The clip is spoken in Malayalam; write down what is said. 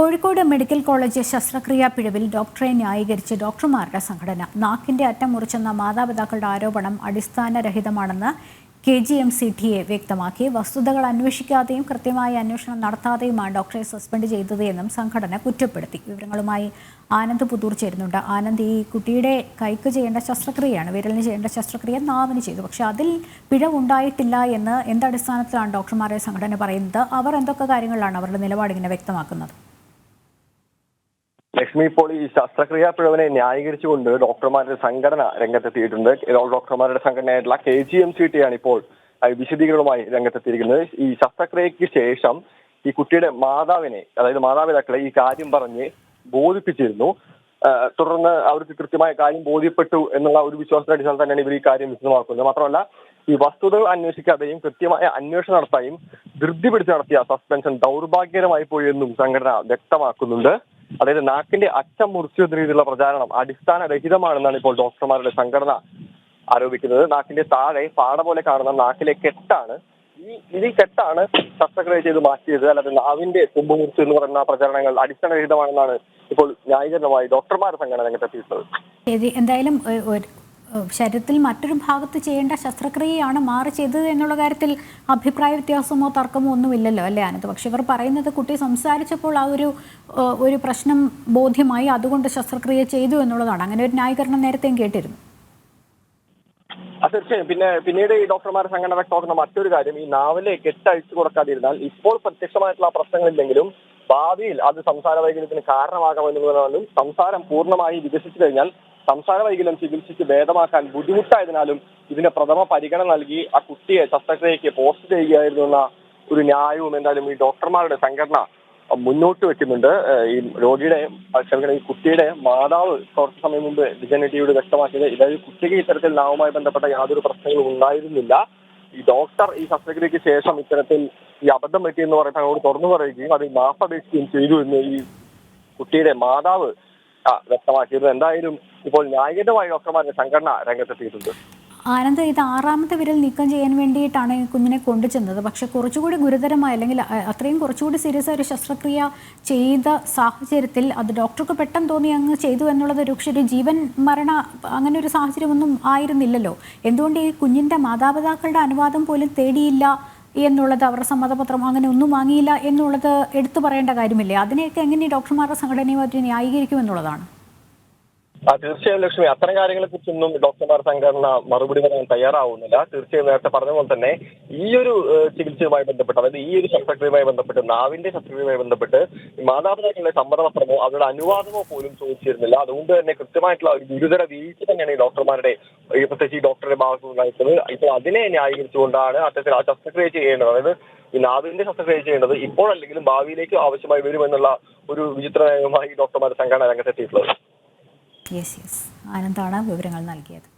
കോഴിക്കോട് മെഡിക്കൽ കോളേജ് ശസ്ത്രക്രിയാ പിഴവിൽ ഡോക്ടറെ ന്യായീകരിച്ച് ഡോക്ടർമാരുടെ സംഘടന. നാക്കിന്റെ അറ്റം മുറിച്ചെന്ന മാതാപിതാക്കളുടെ ആരോപണം അടിസ്ഥാനരഹിതമാണെന്ന് K G M C T A വ്യക്തമാക്കി. വസ്തുതകൾ അന്വേഷിക്കാതെയും കൃത്യമായ അന്വേഷണം നടത്താതെയുമാണ് ഡോക്ടറെ സസ്പെൻഡ് ചെയ്തത് എന്നും സംഘടന കുറ്റപ്പെടുത്തി. വിവരങ്ങളുമായി ആനന്ദ് പുതൂർ ചേരുന്നുണ്ട്. ആനന്ദ് ഈ കുട്ടിയുടെ കൈക്ക് ചെയ്യേണ്ട ശസ്ത്രക്രിയയാണ് വിരലിന് ചെയ്യേണ്ട ശസ്ത്രക്രിയ നാവിന് ചെയ്തു. പക്ഷെ അതിൽ പിഴവുണ്ടായിട്ടില്ല എന്ന് എന്തടിസ്ഥാനത്തിലാണ് ഡോക്ടർമാരുടെ സംഘടന പറയുന്നത്? അവർ എന്തൊക്കെ കാര്യങ്ങളിലാണ് അവരുടെ നിലപാടിങ്ങനെ വ്യക്തമാക്കുന്നത്? ലക്ഷ്മി ഇപ്പോൾ ഈ ശസ്ത്രക്രിയാ പിഴവിനെ ന്യായീകരിച്ചുകൊണ്ട് ഡോക്ടർമാരുടെ സംഘടന രംഗത്തെത്തിയിട്ടുണ്ട്. ഡോക്ടർമാരുടെ സംഘടനയായിട്ടുള്ള K G M C T ആണ് ഇപ്പോൾ വിശദീകരണവുമായി രംഗത്തെത്തിയിരിക്കുന്നത്. ഈ ശസ്ത്രക്രിയയ്ക്ക് ശേഷം ഈ കുട്ടിയുടെ മാതാവിനെ അതായത് മാതാപിതാക്കളെ ഈ കാര്യം പറഞ്ഞ് ബോധിപ്പിച്ചിരുന്നു. തുടർന്ന് അവർക്ക് കൃത്യമായ കാര്യം ബോധ്യപ്പെട്ടു എന്നുള്ള ഒരു വിശ്വാസത്തിന്റെ അടിസ്ഥാനത്തിൽ തന്നെയാണ് ഇവർ ഈ കാര്യം വിശദമാക്കുന്നത്. മാത്രമല്ല ഈ വസ്തുതകൾ അന്വേഷിക്കാതെയും കൃത്യമായ അന്വേഷണം നടത്തായും ധൃതി പിടിച്ച് നടത്തിയ സസ്പെൻഷൻ ദൗർഭാഗ്യകരമായി പോയി എന്നും സംഘടന വ്യക്തമാക്കുന്നുണ്ട്. അതായത് നാക്കിന്റെ അറ്റം മുറിച്ചു എന്ന രീതിയിലുള്ള പ്രചാരണം അടിസ്ഥാന രഹിതമാണെന്നാണ് ഇപ്പോൾ ഡോക്ടർമാരുടെ സംഘടന ആരോപിക്കുന്നത്. നാക്കിന്റെ താഴെ പാട പോലെ കാണുന്ന നാക്കിലെ കെട്ടാണ്. ഈ ഈ കെട്ടാണ് ശസ്ത്രക്രിയ ചെയ്ത് മാറ്റിയത്. അല്ലാതെ നാവിന്റെ തുമ്പ് മുറിച്ചു എന്ന് പറയുന്ന പ്രചരണങ്ങൾ അടിസ്ഥാനരഹിതമാണെന്നാണ് ഇപ്പോൾ ന്യായീകരണമായി ഡോക്ടർമാരുടെ സംഘടന രംഗത്തെത്തിയിട്ടുള്ളത്. എന്തായാലും ശരീരത്തിൽ മറ്റൊരു ഭാഗത്ത് ചെയ്യേണ്ട ശസ്ത്രക്രിയയാണ് മാറി ചെയ്തത് എന്നുള്ള കാര്യത്തിൽ അഭിപ്രായ വ്യത്യാസമോ തർക്കമോ ഒന്നുമില്ലല്ലോ അല്ലേ അനത്ത് പക്ഷെ ഇവർ പറയുന്നത് കുട്ടി സംസാരിച്ചപ്പോൾ ആ ഒരു ഒരു പ്രശ്നം ബോധ്യമായി അതുകൊണ്ട് ശസ്ത്രക്രിയ ചെയ്തു എന്നുള്ളതാണ്. അങ്ങനെ ഒരു ന്യായീകരണം നേരത്തെയും കേട്ടിരുന്നു. തീർച്ചയായും. പിന്നെ പിന്നീട് ഈ ഡോക്ടർമാരെ സംഘടന വ്യക്തമാക്കുന്ന മറ്റൊരു കാര്യം ഈ നാവിലെ കെട്ടഴിച്ചു കൊടുക്കാതിരുന്നാൽ ഇപ്പോൾ പ്രത്യക്ഷമായിട്ടുള്ള പ്രശ്നങ്ങളില്ലെങ്കിലും ഭാവിയിൽ അത് സംസാര വൈകല്യത്തിന് കാരണമാകാമെന്നുള്ളതാണ് സംസാരം പൂർണമായി വികസിച്ചു കഴിഞ്ഞാൽ സംസാര വൈകല്യം ചികിത്സിച്ച് ഭേദമാക്കാൻ ബുദ്ധിമുട്ടായതിനാലും ഇതിന് പ്രഥമ പരിഗണന നൽകി ആ കുട്ടിയെ ശസ്ത്രക്രിയയ്ക്ക് പോസ്റ്റ് ചെയ്യുകയായിരുന്നു എന്ന ഒരു ന്യായവും എന്തായാലും ഈ ഡോക്ടർമാരുടെ സംഘടന മുന്നോട്ട് വെക്കുന്നുണ്ട്. ഈ രോഗിയുടെ ക്ഷമിക്കണം ഈ കുട്ടിയുടെ മാതാവ് കുറച്ച് സമയം മുമ്പ് ടിവിയോട് വ്യക്തമാക്കിയത് ഇതായത് കുട്ടിക്ക് ഇത്തരത്തിൽ നാവുമായി ബന്ധപ്പെട്ട യാതൊരു പ്രശ്നങ്ങളും ഉണ്ടായിരുന്നില്ല. ഈ ഡോക്ടർ ഈ ശസ്ത്രക്രിയയ്ക്ക് ശേഷം ഇത്തരത്തിൽ ഈ അബദ്ധം പറ്റിയെന്ന് പറഞ്ഞിട്ട് അങ്ങോട്ട് തുറന്നു പറയുകയും അത് മാപ്പപേക്ഷിക്കുകയും ചെയ്തു എന്ന് ഈ കുട്ടിയുടെ മാതാവ് വ്യക്തമാക്കിയിരുന്നു എന്തായാലും ഇപ്പോൾ ന്യായീകരമായ ഡോക്ടർമാരുടെ സംഘടന രംഗത്തെത്തിയിട്ടുണ്ട്. ആനന്ദ് ഇത് ആറാമത്തെ വിരൽ നീക്കം ചെയ്യാൻ വേണ്ടിയിട്ടാണ് കുഞ്ഞിനെ കൊണ്ടുചെന്നത്. പക്ഷെ കുറച്ചുകൂടി ഗുരുതരമായ അല്ലെങ്കിൽ അത്രയും കുറച്ചുകൂടി സീരിയസ് ആയ ഒരു ശസ്ത്രക്രിയ ചെയ്ത സാഹചര്യത്തിൽ അത് ഡോക്ടർക്ക് പെട്ടെന്ന് തോന്നി അങ്ങ് ചെയ്തു എന്നുള്ളത് ഒരു പക്ഷേ ജീവൻ മരണ അങ്ങനെ ഒരു സാഹചര്യമൊന്നും ആയിരുന്നില്ലല്ലോ. എന്തുകൊണ്ട് ഈ കുഞ്ഞിന്റെ മാതാപിതാക്കളുടെ അനുവാദം പോലും തേടിയില്ല എന്നുള്ളത് അവരുടെ സമ്മതപത്രം അങ്ങനെ ഒന്നും വാങ്ങിയില്ല എന്നുള്ളത് എടുത്തു പറയേണ്ട കാര്യമില്ലേ? അതിനെയൊക്കെ എങ്ങനെ ഡോക്ടർമാരുടെ സംഘടനയുമായിട്ട് ന്യായീകരിക്കും എന്നുള്ളതാണ് തീർച്ചയായും ലക്ഷ്മി. അത്തരം കാര്യങ്ങളെ കുറിച്ചൊന്നും ഡോക്ടർമാർ സംഘടന മറുപടി പറയാൻ തയ്യാറാവുന്നില്ല. തീർച്ചയായും നേരത്തെ പറഞ്ഞ പോലെ തന്നെ ഈ ഒരു ചികിത്സയുമായി ബന്ധപ്പെട്ട് അതായത് ഈ ഒരു ശസ്ത്രക്രിയയുമായി ബന്ധപ്പെട്ട് നാവിന്റെ ശസ്ത്രക്രിയയുമായി ബന്ധപ്പെട്ട് മാതാപിതാക്കളുടെ സമ്മതപത്രമോ അവരുടെ അനുവാദമോ പോലും ചോദിച്ചിരുന്നില്ല. അതുകൊണ്ട് തന്നെ കൃത്യമായിട്ടുള്ള ഒരു ഗുരുതര വീഴ്ച തന്നെയാണ് ഈ ഡോക്ടർമാരുടെ പ്രത്യേകിച്ച് ഈ ഡോക്ടറുടെ ഭാഗത്ത് ഉണ്ടായിട്ടുള്ളത്. ഇപ്പൊ അതിനെ ന്യായീകരിച്ചുകൊണ്ടാണ് അത്തരത്തിൽ ആ ശസ്ത്രക്രിയ ചെയ്യേണ്ടത്. അതായത് ഈ നാവിന്റെ ശസ്ത്രക്രിയ ചെയ്യേണ്ടത് ഇപ്പോഴല്ലെങ്കിലും ഭാവിയിലേക്ക് ആവശ്യമായി വരുമെന്നുള്ള ഒരു വിചിത്ര നയവുമായി ഡോക്ടർമാരുടെ സംഘടന രംഗത്തെത്തിയിട്ടുള്ളത്. യെസ് യെസ് ആനന്ദാണ് വിവരങ്ങൾ നൽകിയത്.